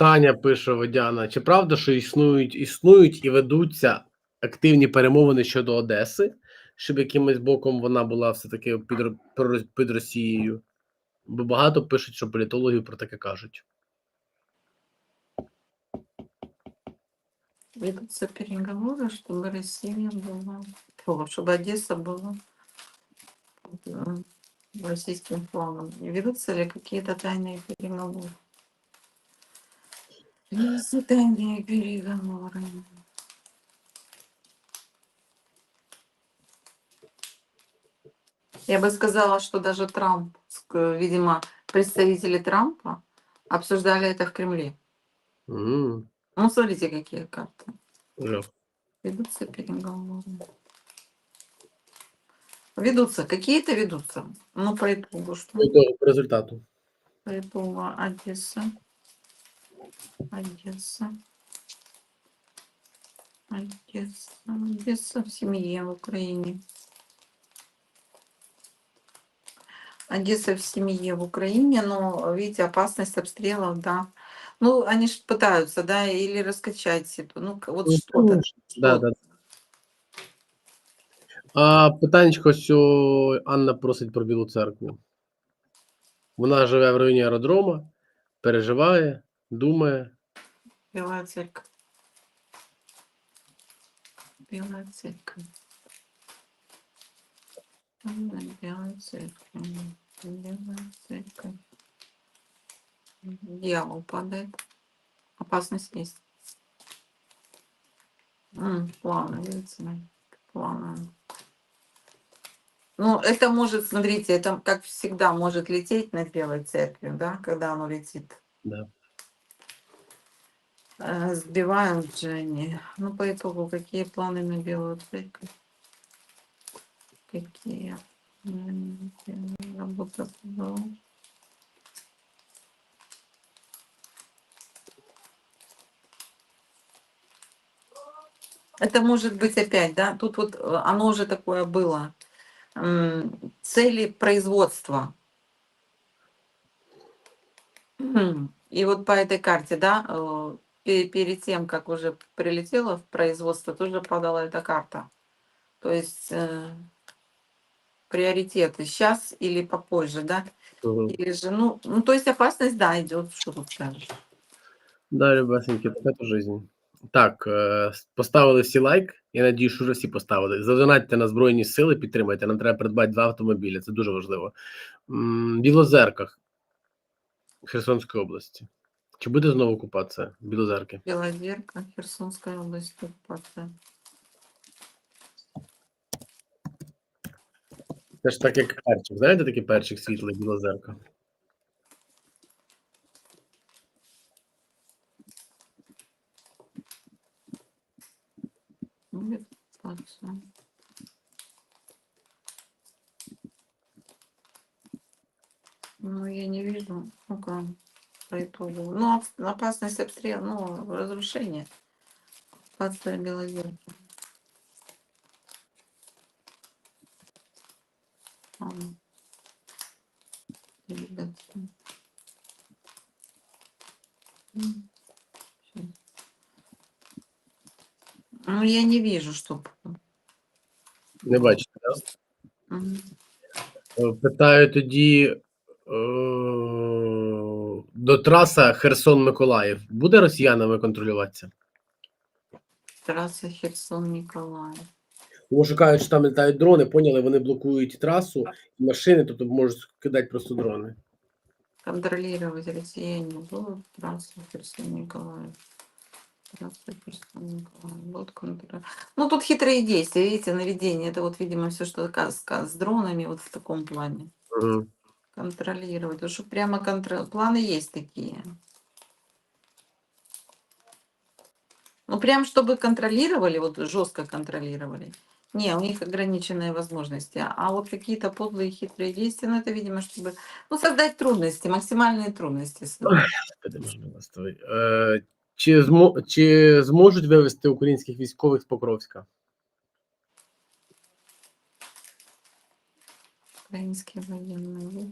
Таня пише Водяна: чи правда, що існують, існують і ведуться активні перемовини щодо Одеси, щоб якимось боком вона була все-таки під, Ро- про- під Росією? Бо багато пишуть, що політологів про таке кажуть. Ведутся переговоры, чтобы Россия была, Фу, чтобы Одесса была под э, российским флагом. И Ведутся ли какие-то тайные переговоры? Ведутся тайные переговоры. Я бы сказала, что даже Трамп, видимо, представители Трампа обсуждали это в Кремле. М, Ну, смотрите, какие карты. жах. Ведутся переговоры. Ведутся, какие-то ведутся. Ну, по итогу, что? По ітогу, по результату. По итогу Одесса. Одесса. Одесса. Одесса в семье в Украине. Одесса в семье в Украине, но, видите, опасность обстрелов, да. Ну, они же пытаются, да, или раскачать ситуацию. Ну, к- вот Ну, что-то. Да, что-то. да. А питаннячко, що Анна просить про Білу церкву. Вона живе в районі аеродрома, переживає, думає. Белая церковь. Белая церковь. Белая церковь. Белая церковь. Дьявол падает. Опасность есть. М, Плавно, видите, плавно. Ну, это может, смотрите, это как всегда может лететь над Белой церковью, да, когда оно летит. Да. Э, Сбивают же они. Ну, по итогу, какие планы на Белую церковь? Какие? Работа. Это может быть опять, да? Тут вот э, оно уже такое было. Цели производства. И вот по этой карте, да, э, перед тем, как уже прилетело в производство, тоже падала эта карта. То есть э, приоритеты сейчас или попозже, да? Мгм. Или же, ну, ну, то есть опасность, да, идет, что тут скажешь. Да, любесенькі, така то жизнь. Так, е, поставили всі лайк. Я надію, що вже всі поставили. Задонатьте на Збройні Сили, підтримайте. Нам треба придбати два автомобілі. Це дуже важливо. М, Білозерках Херсонської області. Чи буде знову окупація Білозерки? Белозерка, Херсонская область, оккупация. Це ж так, як перчик. Знаєте такий перчик світлий Білозерка? Ну, оккупация. Ну, я не вижу. Ну-ка, по итогу. Ну, оп- опасность обстрела, ну, разрушение. Оккупация Белозерки. Щас. Ну, я не вижу, чтоб... Не бачите, так? Мгм. Е, Питаю тоді е, до траса Херсон-Миколаїв. Буде росіянами контролюватися? Трасса Херсон-Николаев. Тому що кажуть, що там літають дрони, поняли, вони блокують трасу, машини, тобто можуть кидати просто дрони. Контролировать россияне будут трассу Херсон-Николаев. Трасса Херсон-Николаев. Будут контролировать. Ну, тут хитрые действия, видите, наведение. Это вот, видимо, все, что ка- ска- с дронами вот в таком плане. Угу. Контролировать. Потому прямо контр... планы есть такие. Ну, прям чтобы контролировали, вот жестко контролировали. Не, у них ограниченные возможности. А вот какие-то подлые хитрые действия, ну, это, видимо, чтобы ну, создать трудности, максимальные трудности. чи, змо, чи зможуть вивезти українських військових з Покровська? frente que vai dando uma.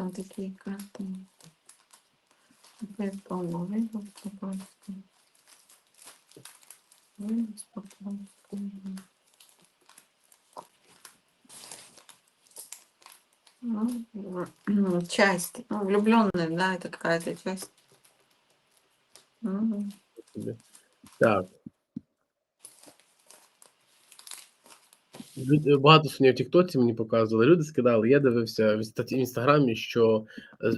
Там такие карты. Опять полно выбор, пожалуйста. Выбор, пожалуйста. Ну, часть, ну, влюбленная, да, это какая-то часть. Собі. Так. Багато сьогодні в Тіктоці мені показували. Люди скидали. Я дивився в інста- інстаграмі, що е,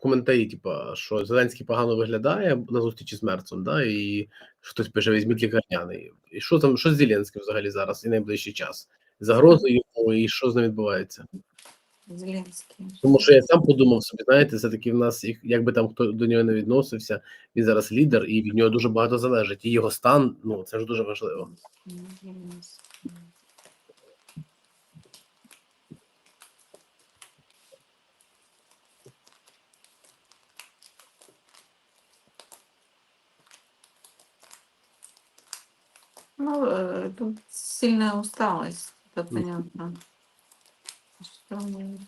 коментарі, типу, що Зеленський погано виглядає на зустрічі з Мерцем, да, і хтось пише, візьміть лікарняний. І що там, що з Зеленським взагалі зараз і найближчий час? Загрози йому, і що з ним відбувається? Зеленский. Тому що я сам подумав собі, знаєте, все-таки в нас, як би там хто до нього не відносився, він зараз лідер, і від нього дуже багато залежить. І його стан, ну це ж дуже важливо. Ну, э, тут сильная усталость, это понятно. Что мы.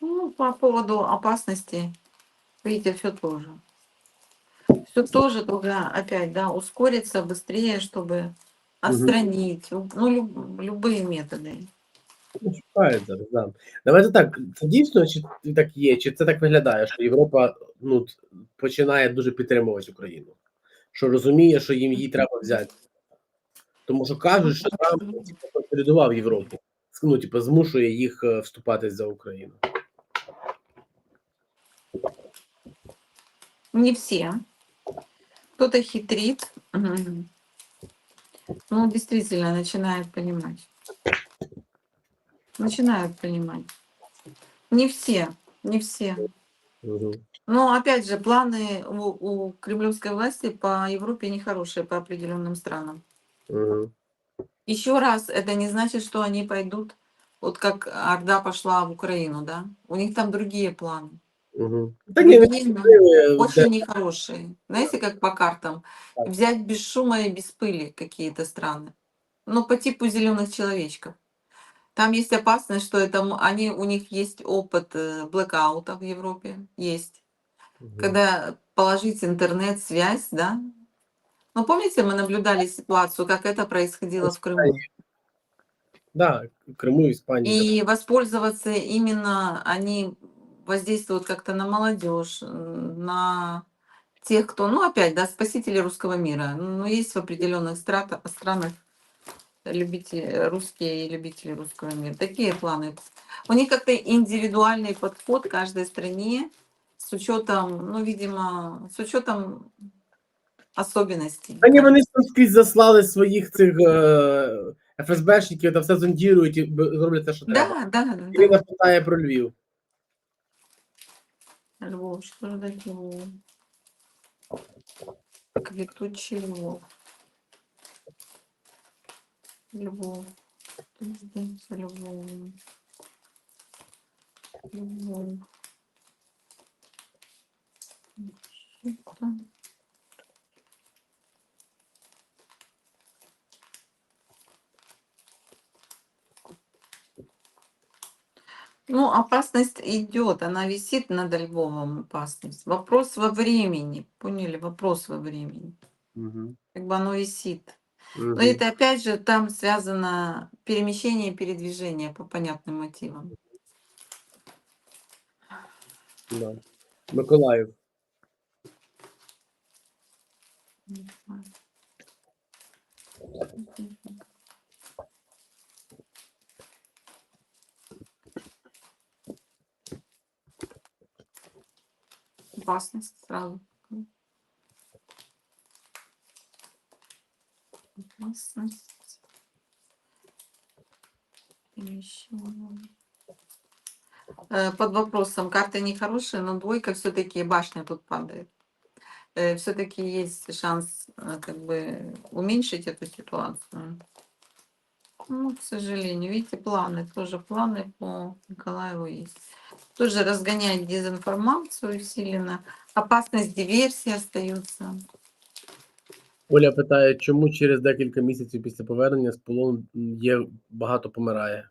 Ну, по поводу опасности, видите, все тоже. Все тоже только опять, да, ускориться быстрее, чтобы отстранить. Ну, люб- любые методы. Шукають зараз, да. Давайте так. Це дійсно чи так є, чи це так виглядає, що Європа ну починає дуже підтримувати Україну, що розуміє, що їм її треба взяти. Тому що кажуть, що Трамп типу, консолідував Європу, ну, типу, змушує їх е, вступатись за Україну. Не все. Кто-то хитрит. Ну, действительно, начинает понимать. Начинают понимать. Не все, не все. Угу. Но опять же, планы у, у кремлевской власти по Европе нехорошие по определенным странам. Угу. Еще раз, это не значит, что они пойдут, вот как Орда пошла в Украину, да? У них там другие планы. Угу. Другие, не очень нехорошие. Знаете, как по картам? Так. Взять без шума и без пыли какие-то страны. Ну, по типу зеленых человечков. Там есть опасность, что это м- они, у них есть опыт э, блэкаута в Европе. Есть. Когда положить интернет, связь, да? Ну, помните, мы наблюдали ситуацию, как это происходило в Крыму? да, в Криму і Іспанії. И воспользоваться именно они воздействуют как-то на молодежь, м, на тех, кто, ну опять, да, спасители русского мира. Но есть в определенных страта- странах любители, русские и любители русского мира. Такие планы. У них как-то индивидуальный подход каждой стране с учетом, ну, видимо, с учетом особенностей. Та ні, вони ж там скрізь заслали своїх цих е, ФСБшників, та все зондірують і б- зроблять те, що треба. Да, да, да. Ірина питає про Львів. Львов, что же такое? Квитучий Львов. Львов? Львов. Что там? Ну, опасность идет, она висит над Львовом, опасность. Вопрос во времени, поняли? Вопрос во времени. Угу. Как бы оно висит. Угу. Но это опять же там связано перемещение и передвижение по понятным мотивам. Да. Миколаїв. Опасность сразу. Э, Под вопросом, карты нехорошие, но двойка все-таки башня тут падает. Все-таки есть шанс э, как бы уменьшить эту ситуацию. Ну, к сожалению, видите, планы, тоже планы по Николаеву есть. Тоже разгонять дезинформацию усиленно. Опасность диверсии остается. Оля питає, чому через декілька місяців після повернення з полону є багато помирає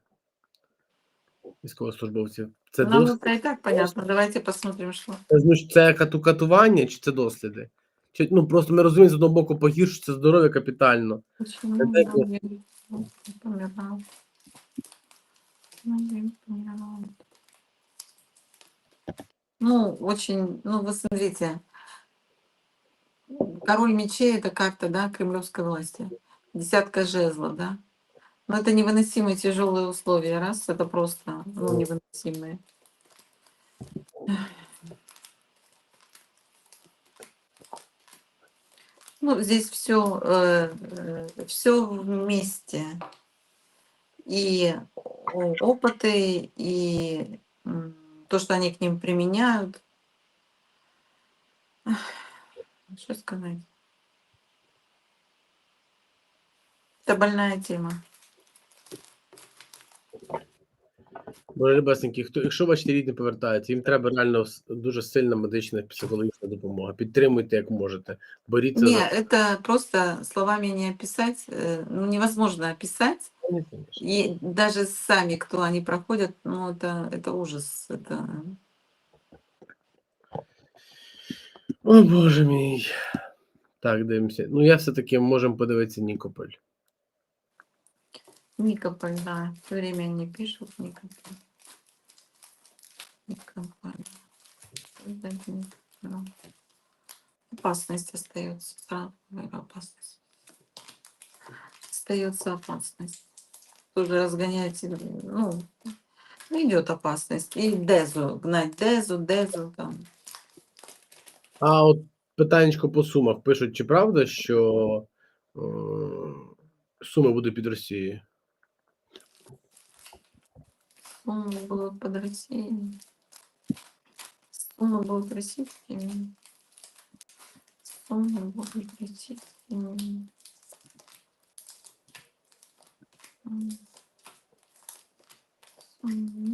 військовослужбовців. Це Нам дос... это и так понятно. Давайте посмотрим, что. це, ну, це кату- катування чи це досліди? Чи, ну, просто ми розуміємо, з одного боку погіршується здоров'я капітально. Почему Это Наиль вот. помирал? Наиль помирал. Ну, очень, ну, вы смотрите, король мечей это карта, да, кремлевской власти. Десятка жезлов, да. Но это невыносимые тяжелые условия, раз, это просто, ну, невыносимые. Ну, здесь все, все вместе. И опыты, и то, что они к ним применяют. Ах, Что сказать? Это больная тема. Бо любесенькі, хто, якщо ваші рідні повертаються, їм треба реально с- дуже сильна медична психологічна допомога. Підтримуйте як можете. Боріться Не, за это просто словами не описать, э, ну, невозможно описать. И даже сами, кто они проходят, ну, это, это ужас. Это... О боже мій. Так, дивимося. Ну, я все-таки можемо подивитися Нікополь. Никополь, да. Все время они пишут Никополь. Никополь. Да, да. Опасность остается. Сразу опасность. Остается опасность. Тоже разгоняете, ну, идет опасность. И Дезу, гнать Дезу, Дезу там. А от питаннячко по сумах пишуть, чи правда, що е, суми будуть під Росією? Суммы будут под Россией. Суммы будут российскими. Суммы будут российскими. М. Суммы. Ну, такой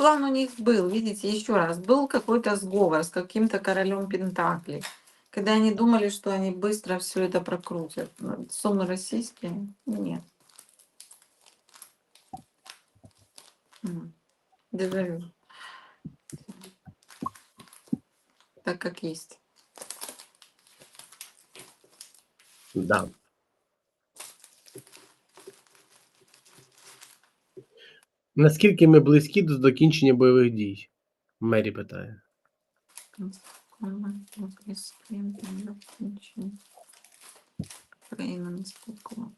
План у них был, видите, еще раз, был какой-то сговор с каким-то королем Пентакли, когда они думали, что они быстро все это прокрутят. Суммы российские? Нет. Дежавю. Так как есть. Да. Наскільки ми близькі до закінчення бойових дій? Мері питає. Украина насколько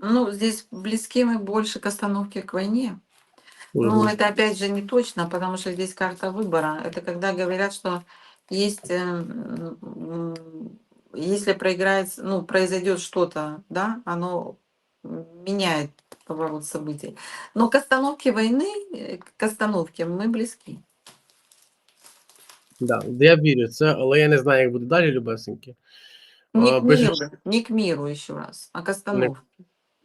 Ну, здесь близки мы больше к остановке к войне. Ну, Мгм. это опять же не точно, потому что здесь карта выбора. Это когда говорят, что есть, э, м, если проиграется, ну, произойдет что-то, да, оно м, меняет поворот событий. Но к остановке войны, э, к остановке мы близки. Да, я вірю в це, але я не знаю, як буде далі, любесенькі. Не А, к пишет, миру, не к миру еще раз, а к остановке.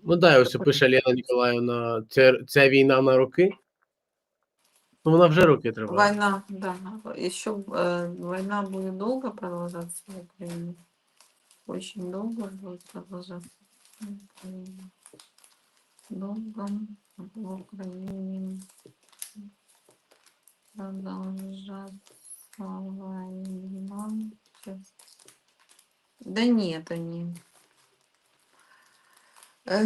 Ну да, ось пише Лена Ніколаївна, ця, ця війна на роки. Ну, вона вже роки триває. Война, да. Еще э, война будет долго продолжаться в Украине. Очень долго будет продолжаться в Украине. Долго в Украине продолжаться война. Сейчас. Да нет, они. Э,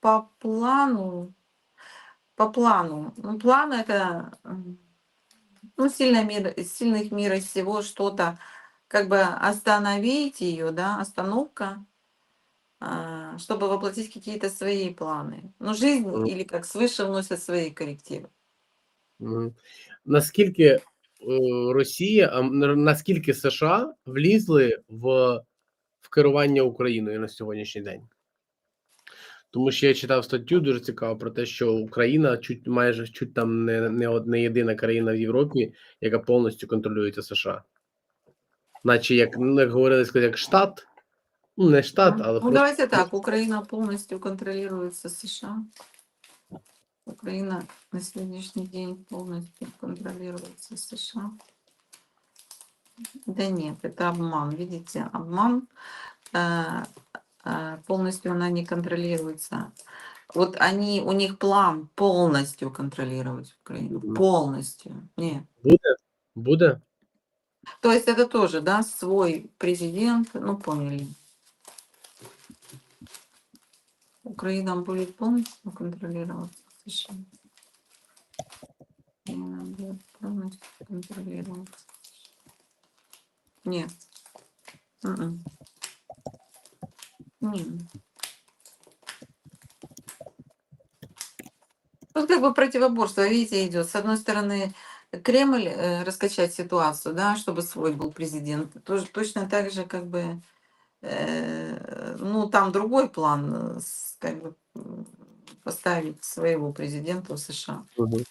По плану по плану. Ну, план это м, ну, сильное мир, сильных мира сего что-то, как бы остановить ее, да, остановка, а, чтобы воплотить какие-то свои планы. Ну, жизнь Мгм. или как свыше вносят свои коррективы. Мгм. Наскільки е, Росія, а м, наскільки США влізли в, в керування Україною на сьогоднішній день? Тому що я читав статтю дуже цікаво про те, що Україна чуть майже чуть там не, не, не єдина країна в Європі, яка повністю контролюється США. Наче як, ну, як говорили, як штат, ну не штат, але Ну, просто давайте так, Украина полностью контролируется США. Украина на сегодняшний день полностью контролируется США. Да нет, это обман, видите, обман. Э, полностью она не контролируется. Вот они, у них план полностью контролировать Украину. Полностью. Нет. буде. Буде. То есть это тоже, да, свой президент, ну поняли. Украина будет полностью контролироваться США. Украина будет полностью контролироваться. Нет. М-м. Нет. Тут как бы противоборство, видите, идет. С одной стороны, Кремль э, раскачать ситуацию, да, чтобы свой был президент. Тоже, точно так же, как бы, э, ну, там другой план, э, как бы м, поставить своего президента в США. Мгм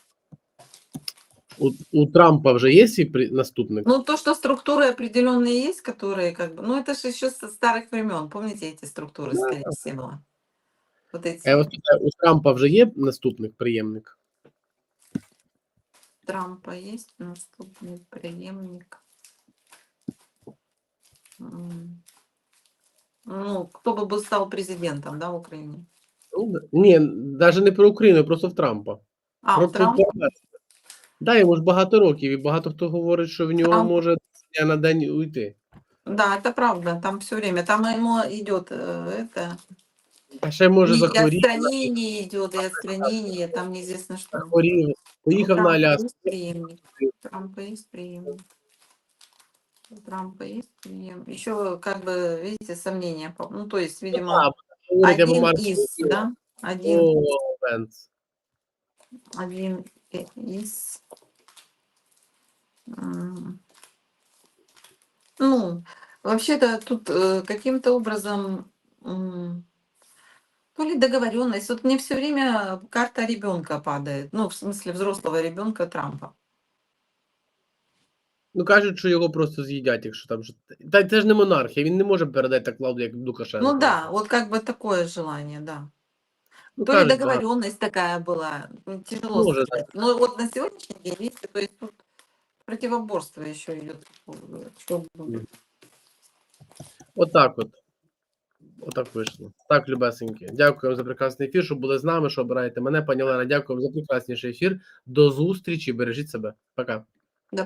У, у Трампа вже є свій при- наступник? Ну, то, что структуры определенные есть, которые, как бы, ну, это же еще со старых времен. Помните эти структуры, Да, скорее да. всего? Вот эти. Я вас питаю, у Трампа вже є наступник, преємник? Трампа есть наступный преемник. М. Ну, кто бы был стал президентом, да, в Украине? Ну, да. Ні, навіть не про Україну, просто в Трампа. А, Про у Трампа? інформацію. Да, йому ж багато років, і багато хто говорить, що в нього Трамп. може з дня на день уйти. Да, это правда, там все время. Там ему идет э, это. А ще може и захворіти, отстранение идет, и отстранение, там неизвестно что. захворів, У поїхав на Трампа Аляску. есть преемник. У Трампа есть преемник. У Трампа есть преемник. Еще, как бы, видите, сомнения. по- Ну, то есть, видимо, А, говорить або один Марк из, Рубіо, да? Один, або Венс. один и- из. М. Ну, вообще-то тут э, каким-то образом м, то ли договоренность. Вот мне все время карта ребенка падает. Ну, в смысле взрослого ребенка Трампа. Ну кажуть, що його просто з'їдять, якщо там що. Та це ж не монархія, він не може передати так владу, як Лукашенко. Ну да, вот как бы такое желание, да. Ну, То ли кажуть, багато. договоренность такая была. м, Тяжело Может, сказать. Но вот на сегодняшний день, видите, то есть тут противоборство еще идет. Что будет? Отак от. Отак вийшло. Так, любесенькі. Дякуємо за прекрасний ефір, що були з нами, що обираєте мене, пані Олена. Дякуємо за прекрасніший ефір. До зустрічі. Бережіть себе. Пока. До